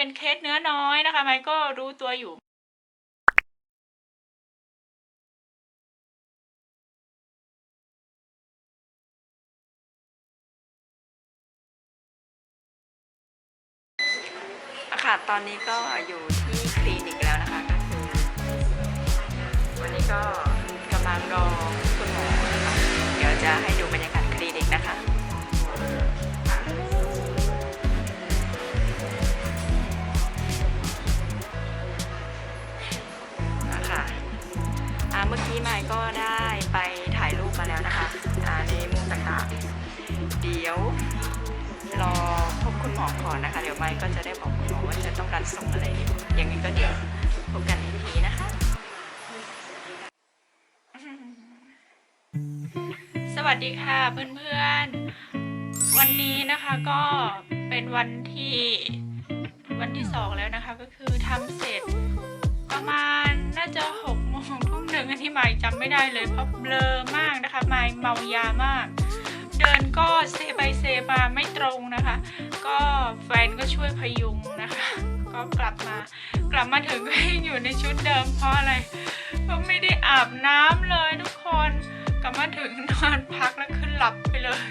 เป็นเคสเนื้อน้อยนะคะ ไมค์ก็รู้ตัวอยู่ค่ะตอนนี้ก็อยู่ที่คลินิกแล้วนะคะก็คือวันนี้ก็ ส่งอะไรอย่างนี้ก็เดี๋ยวพบกันอีกทีนะคะ สวัสดีค่ะเพื่อนๆ วันนี้นะคะก็เป็นวันที่วันที่สองแล้วนะคะ ก็คือทำเสร็จประมาณน่าจะหกโมงทุ่มหนึ่งอันที่ไมค์จำไม่ได้เลยเพราะเบลอมากนะคะไมค์เมายามากเดินก็เซไปเซมาไม่ตรงนะคะ ก็แฟนก็ช่วยพยุงนะคะ ก็กลับมา กลับมาถึงก็ยังอยู่ในชุดเดิมเพราะอะไรเพราะไม่ได้อาบน้ำเลยทุกคน กลับมาถึงนอนพักแล้วขึ้นหลับไปเลย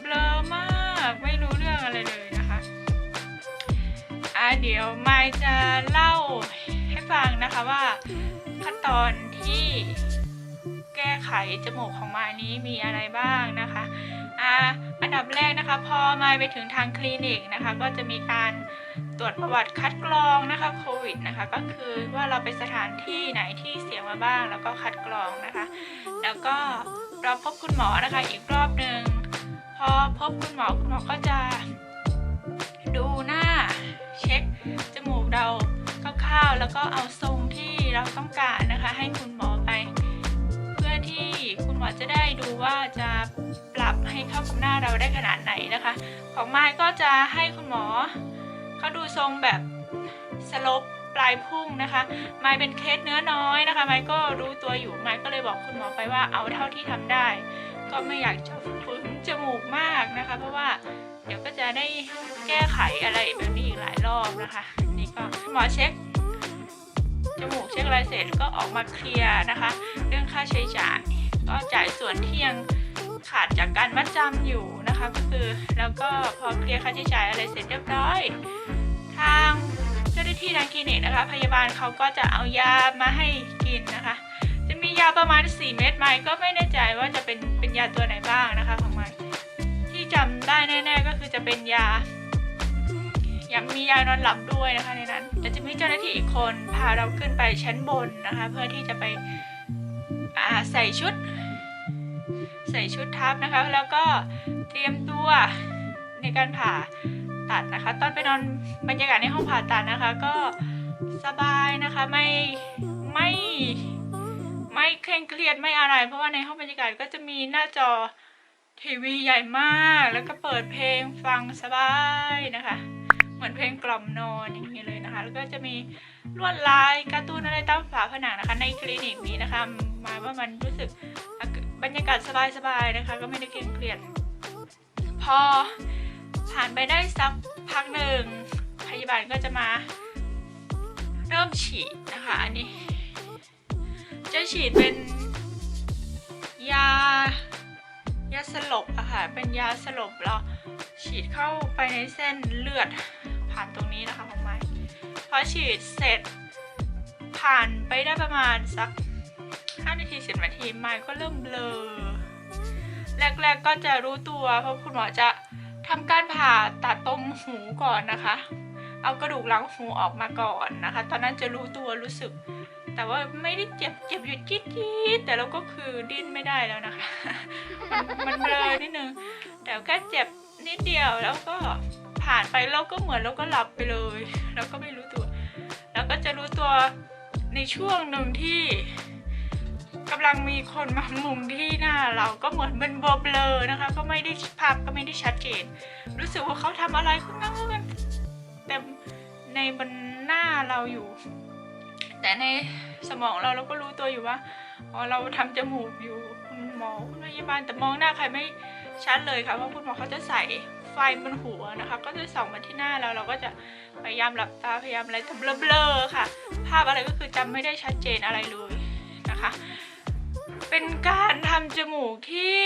เบลอมากไม่รู้เรื่องอะไรเลยนะคะอะเดี๋ยวไมายจะเล่าให้ฟังนะคะว่าขั้นตอนที่แก้ไขจมูกของมายนี้มีอะไรบ้างนะคะ อันดับแรกนะคะพอมาไปถึงทางคลินิกนะคะ ก็จะมีการตรวจประวัติคัดกรองนะคะโควิดนะคะ ก็คือว่าเราไปสถานที่ไหนที่เสี่ยงมาบ้าง แล้วก็คัดกรองนะคะ แล้วก็เราพบคุณหมอนะคะอีกรอบหนึ่งพอพบคุณหมอคุณหมอก็จะดูหน้าเช็คจมูกเราคร่าวๆแล้วก็เอาทรงที่เราต้องการนะคะ ให้คุณหมอไป เพื่อที่คุณหมอจะได้ดูว่าจะับให้เข้ากับหน้าเราได้ขนาดไหนนะคะ ของไม้ก็จะให้คุณหมอเขาดูทรงแบบสลบปลายพุ่งนะคะ ไม้เป็นเคสเนื้อน้อยนะคะ ไม้ก็รู้ตัวอยู่ ไม้ก็เลยบอกคุณหมอไปว่าเอาเท่าที่ทำได้ ก็ไม่อยากจะฝืนจมูกมากนะคะ เพราะว่าเดี๋ยวก็จะได้แก้ไขอะไรแบบนี้อีกหลายรอบนะคะ นี่ก็หมอเช็คจมูกเช็คอะไรเสร็จก็ออกมาเคลียร์นะคะ เรื่องค่าใช้จ่ายก็จ่ายส่วนที่ยัง ขาดจากการมัดจำอยู่นะคะก็คือแล้วก็พอเคลียร์ค่าใช้จ่ายอะไรเสร็จเรียบร้อย ทางเจ้าหน้าที่ทางคลินิกนะคะ พยาบาลเขาก็จะเอายามาให้กินนะคะ จะมียาประมาณ 4 เม็ดไหมก็ไม่แน่ใจว่าจะเป็นเป็นยาตัวไหนบ้างนะคะของมันที่จำได้แน่ ๆ ก็คือจะเป็นยายังมียานอนหลับด้วยนะคะในนั้นแต่จะมีเจ้าหน้าที่อีกคนพาเราขึ้นไปชั้นบนนะคะ เพื่อที่จะไปใส่ชุด ใส่ชุดทับนะคะ แล้วก็เตรียมตัวในการผ่าตัดนะคะ ตอนไปนอนบรรยากาศในห้องผ่าตัดนะคะ ก็สบายนะคะไม่ไม่ไม่เคร่งเครียดไม่อะไร เพราะว่าในห้องบรรยากาศก็จะมีหน้าจอทีวีใหญ่มากแล้วก็เปิดเพลงฟังสบายนะคะ เหมือนเพลงกล่อมนอนอย่างนี้เลยนะคะ แล้วก็จะมีลวดลายการ์ตูนอะไรตามฝาผนังนะคะ ในคลินิกนี้นะคะหมายว่ามันรู้สึก บรรยากาศสบายๆนะคะ ก็ไม่ได้เคร่งเครียด พอผ่านไปได้สักพักหนึ่งพยาบาลก็จะมา เริ่มฉีดนะคะอันนี้ จะฉีดเป็นยายาสลบอะค่ะ เป็นยาสลบแล้วฉีดเข้าไปในเส้นเลือดผ่านตรงนี้นะคะของไม้พอฉีดเสร็จผ่านไปได้ประมาณสัก 5 นาที 10 นาทีไม้ก็เริ่มเบลอ แรกๆก็จะรู้ตัวเพราะคุณหมอจะทำการผ่าตัดตรงหูก่อนนะคะ เอากระดูกหลังหูออกมาก่อนนะคะ ตอนนั้นจะรู้ตัวรู้สึก แต่ว่าไม่ได้เจ็บเจ็บอยู่จี๊ดๆแต่เราก็คือดิ้นไม่ได้แล้วนะคะ มันมันเบลอนิดนึงแต่แค่เจ็บนิดเดียวแล้วก็ผ่านไปแล้วก็เหมือนเราก็หลับไปเลย แล้วก็ไม่รู้ตัว แล้วก็จะรู้ตัวในช่วงหนึ่งที่ กำลังมีคนมามุงที่หน้าเราก็เหมือนเป็นเบลอๆนะคะ ก็ไม่ได้ภาพก็ไม่ได้ชัดเจน รู้สึกว่าเขาทำอะไรข้างหน้ากันเต็มในบนหน้าเราอยู่ แต่ในสมองเราเราก็รู้ตัวอยู่ว่าอ๋อเราทำจมูกอยู่คุณหมอคุณพยาบาลแต่มองหน้าใครไม่ชัดเลยค่ะเพราะคุณหมอเขาจะใส่ไฟบนหัวนะคะ ก็จะส่องมาที่หน้าเราเราก็จะพยายามหลับตาพยายามอะไรทำเบลอๆค่ะ ภาพอะไรก็คือจำไม่ได้ชัดเจนอะไรเลยนะคะ เป็นการทำจมูกที่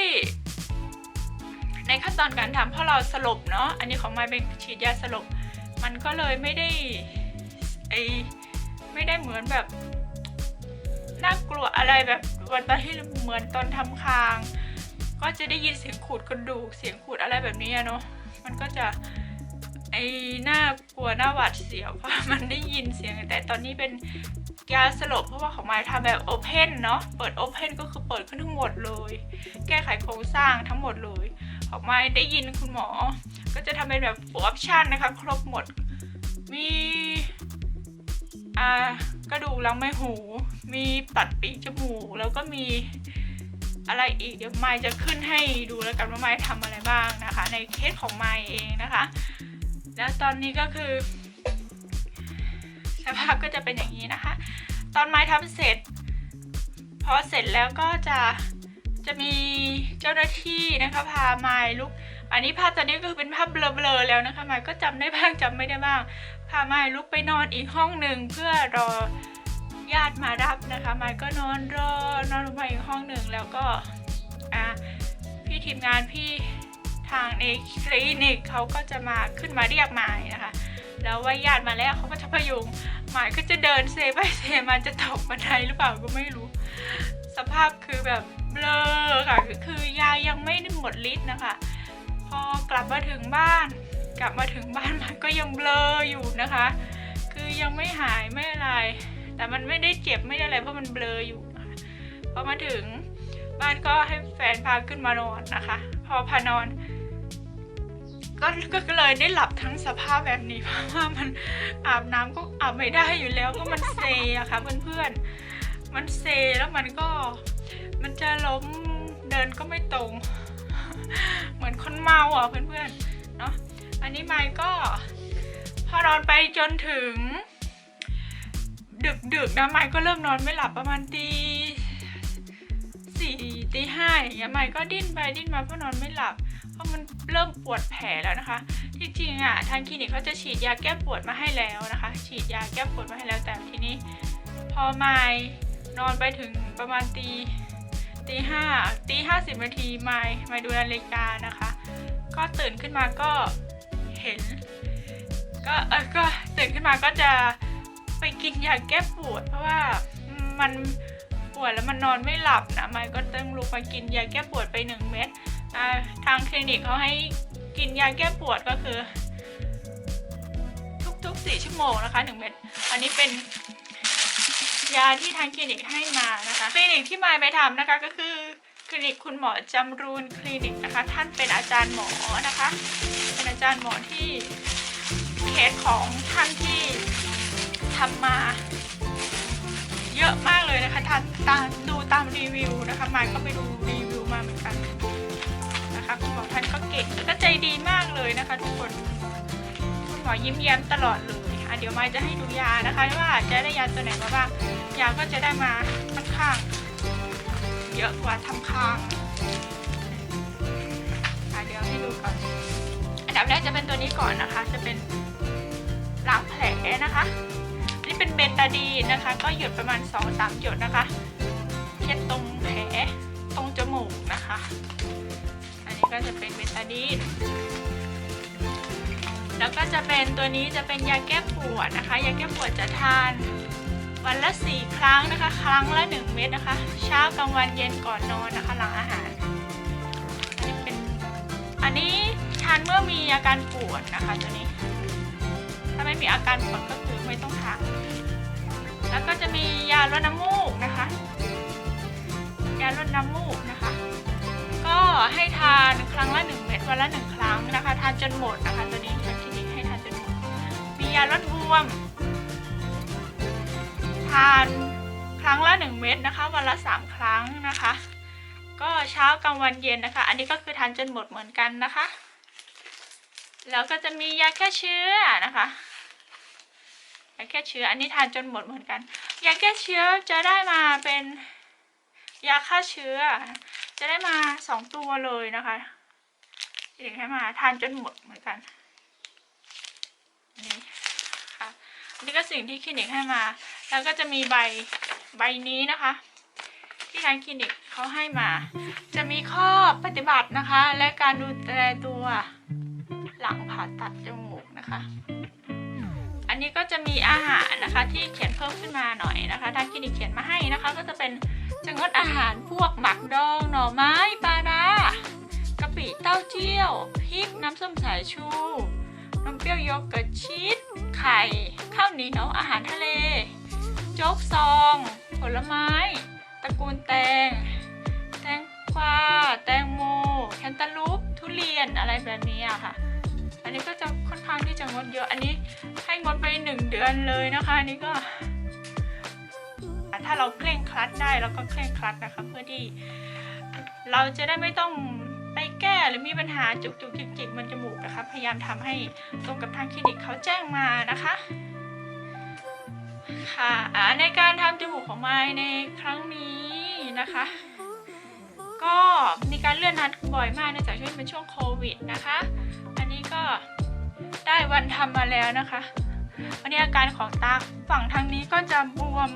ในขั้นตอนการทำเพราะเราสลบเนาะอันนี้ของไม้เป็นฉีดยาสลบ มันก็เลยไม่ได้ไอไม่ได้เหมือนแบบน่ากลัวอะไรแบบวันตอนที่เหมือนตอนทำคาง ก็จะได้ยินเสียงขูดกระดูกเสียงขูดอะไรแบบนี้เนาะมันก็จะไอหน่ากลัวหน้าหวาดเสียวเพราะมันได้ยินเสียงแต่ตอนนี้เป็น ยาสลบเพราะว่าของไม้ทำแบบโอเพนเนาะเปิดโอเพนก็คือเปิดขึ้นทั้งหมดเลย แก้ไขโครงสร้างทั้งหมดเลย ของไม้ได้ยินคุณหมอ ก็จะทำเป็นแบบ full option นะคะ ครบหมด มีอ่ากระดูกหลังไม่หู มีตัดปีกจมูก แล้วก็มีอะไรอีกเดี๋ยวไมค์จะขึ้นให้ดูแล้วกันว่าไมค์ทำอะไรบ้างนะคะ ในเคสของไมค์เองนะคะ แล้วตอนนี้ก็คือ ภาพก็จะเป็นอย่างนี้นะคะ ตอนไม้ทำเสร็จ พอเสร็จแล้วก็จะจะมีเจ้าหน้าที่นะคะพาไม้ลุก อันนี้ภาพตอนนี้ก็คือเป็นภาพเบลอๆแล้วนะคะไม้ก็จำได้บ้างจำไม่ได้บ้าง พาไม้ลุกไปนอนอีกห้องหนึ่งเพื่อรอญาติมารับนะคะไม้ก็นอนรอนอนลงมาอีกห้องหนึ่งแล้วก็อะพี่ทีมงานพี่ทางในคลินิกเขาก็จะมาขึ้นมาเรียกไม้นะคะ แล้วว่าญาติมาแล้วเขาก็จะพยุง หมายก็จะเดินเซไปเซมาจะตกบันไดหรือเปล่าก็ไม่รู้ สภาพคือแบบเบลอค่ะ คือยายังไม่หมดฤทธิ์นะคะ พอกลับมาถึงบ้าน กลับมาถึงบ้านมันก็ยังเบลออยู่นะคะ คือยังไม่หายไม่อะไร แต่มันไม่ได้เจ็บไม่ได้อะไรเพราะมันเบลออยู่ะะพอมาถึงบ้านก็ให้แฟนพาขึ้นมานอนนะคะ พอพานอน ก็ก็เลยได้หลับทั้งสภาพแบบนี้เพราะว่ามันอาบน้ำก็อาบไม่ได้อยู่แล้วเพราะมันเซอะค่ะเพื่อนๆมันเซแล้วมันก็มันจะล้มเดินก็ไม่ตรง เหมือนคนเมาอะเพื่อนๆเนาะอันนี้ไมค์ก็พอนอนไปจนถึง ดึกดึกๆนะไมค์ก็เริ่มนอนไม่หลับประมาณตี สี่ตีห้าอย่างเงี้ยไมค์ก็ดิ้นไปดิ้นมาเพราะนอนไม่หลับ เพราะมันเริ่มปวดแผลแล้วนะคะที่จริงอะทางคลินิกเขาจะฉีดยาแก้ปวดมาให้แล้วนะคะ ฉีดยาแก้ปวดมาให้แล้วแต่ทีนี้ พอไมค์นอนไปถึงประมาณตีตีห้าตีห้าสิบนาทีไมค์ไมค์ดูนาฬิกานะคะ ก็ตื่นขึ้นมาก็เห็น ก็เออก็ตื่นขึ้นมาก็จะไปกินยาแก้ปวด เพราะว่ามัน ปวดแล้วมันนอนไม่หลับนะไมก็ต้องลุกมากินยาแก้ปวดไปหนึ่งเม็ดทางคลินิกเขาให้กินยาแก้ปวดก็คือ ทุกๆสี่ชั่วโมงนะคะหนึ่งเม็ดอันนี้เป็นยาที่ทางคลินิกให้มานะคะคลินิกที่มายไปทำนะคะก็คือคลินิกคุณหมอจำรูนคลินิกนะคะ ท่านเป็นอาจารย์หมอนะคะ เป็นอาจารย์หมอที่เคสของท่านที่ทำมา เยอะมากเลยนะคะทานตามดูตามรีวิวนะคะมายก็ไปดูรีวิวมาเหมือนกันนะคะคุณหมอท่านก็เก่งก็ใจดีมากเลยนะคะ ทุกคนคุณหมอยิ้มแย้มตลอดเลยอะเดี๋ยวมายจะให้ดูยานะคะว่าจะได้ยาตัวไหนมาบ้างยาก็จะได้มาค่อนข้าง เยอะกว่าทำค้างอะเดี๋ยวให้ดูก่อนอันดับแรกจะเป็นตัวนี้ก่อนนะคะ จะเป็นล้างแผลนะคะ เป็นเบตาดีนนะคะ ก็หยดประมาณ 2-3 หยดนะคะเช็ดตรงแผลตรงจมูกนะคะ อันนี้ก็จะเป็นเบตาดีนแล้วก็จะเป็นตัวนี้จะเป็นยาแก้ปวดนะคะ ยาแก้ปวดจะทานวันละ 4 ครั้งนะคะ ครั้งละ 1 เม็ดนะคะ เช้ากลางวันเย็นก่อนนอนนะคะ หลังอาหาร อันนี้เป็น อันนี้ทานเมื่อมีอาการปวดนะคะตัวนี้ ถ้าไม่มีอาการปวดก็คือไม่ต้องทาน ดน้ำมูกนะคะ ยาลดน้ำมูกนะคะ ก็ให้ทานครั้งละ 1 เม็ดวันละ 1 ครั้งนะคะ ทานจนหมดนะคะ ตัวนี้ทางคลินิกให้ทานจนหมด มียาลดบวม ทานครั้งละ 1 เม็ดนะคะ วันละ 3 ครั้งนะคะ ก็เช้ากลางวันเย็นนะคะ อันนี้ก็คือทานจนหมดเหมือนกันนะคะ แล้วก็จะมียาแก้เชื้อนะคะ ยาแก้เชื้อ อันนี้ทานจนหมดเหมือนกัน ยาแก้เชื้อจะได้มาเป็นยาฆ่าเชื้อ จะได้มาสองตัวเลยนะคะคลินิกให้มาทานจนหมดเหมือนกันอันนี้ค่ะนนี้ก็สิ่งที่คลินิกให้มา แล้วก็จะมีใบใบนี้นะคะ ที่ทางคลินิกเขาให้มา จะมีข้อปฏิบัตินะคะ และการดูแลตัวหลังผ่าตัดจมูกนะคะ นนี้ก็จะมีอาหารนะคะที่เขียนเพิ่มขึ้นมาหน่อยนะคะทางคลินิกเขียนมาให้นะคะ ก็จะเป็นจะงดอาหารพวกหมักดองหน่อไม้ปลาร้ากะปิเต้าเจี้ยวพริกน้ำส้มสายชูนมเปรี้ยวโยเกิร์ตชีสไข่ข้าวเหนียวอาหารทะเล โจ๊กซอง ผลไม้ ตระกูลแตง แตงกวาแตงโมแคนตาลูปทุเรียนอะไรแบบนี้อะค่ะ อันนี้ก็จะค่อนข้างที่จะงดเยอะอันนี้ ดือนเลยนะคะนนี้ก็ ถ้าเราเคร่งครัดได้เราก็เคร่งครัดนะคะ เพื่อที่เราจะได้ไม่ต้องไปแก้หรือมีปัญหาจุกจุกจิกจิกมันจมูกนะคะพยายามทำให้ตรงกับทางคลินิกเขาแจ้งมานะคะค่ะในการทำจมูกของไม้ในครั้งนี้นะคะ ก็มีการเลื่อนนัดบ่อยมากเนื่องจากช่วงเป็นช่วงโควิดนะคะ อันนี้ก็ได้วันทำมาแล้วนะคะ วันนี้อาการของตาฝั่งทางนี้ก็จะบวม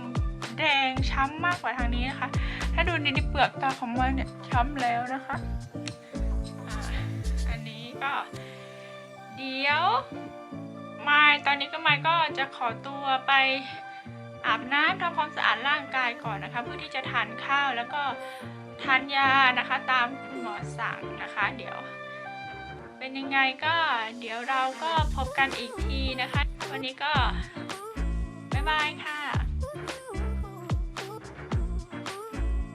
แดงช้ำมากกว่าทางนี้นะคะ ถ้าดูในเปลือกตาของมันเนี่ยช้ำแล้วนะคะอันนี้ก็เดี๋ยวไม้ตอนนี้ก็ไม้ก็จะขอตัวไปอาบน้ำทำความสะอาดร่างกายก่อนนะคะ เพื่อที่จะทานข้าวแล้วก็ทานยานะคะ ตามคุณหมอสั่งนะคะ เดี๋ยว เป็นยังไงก็เดี๋ยวเราก็พบกันอีกทีนะคะ วันนี้ก็ บ๊ายบายค่ะ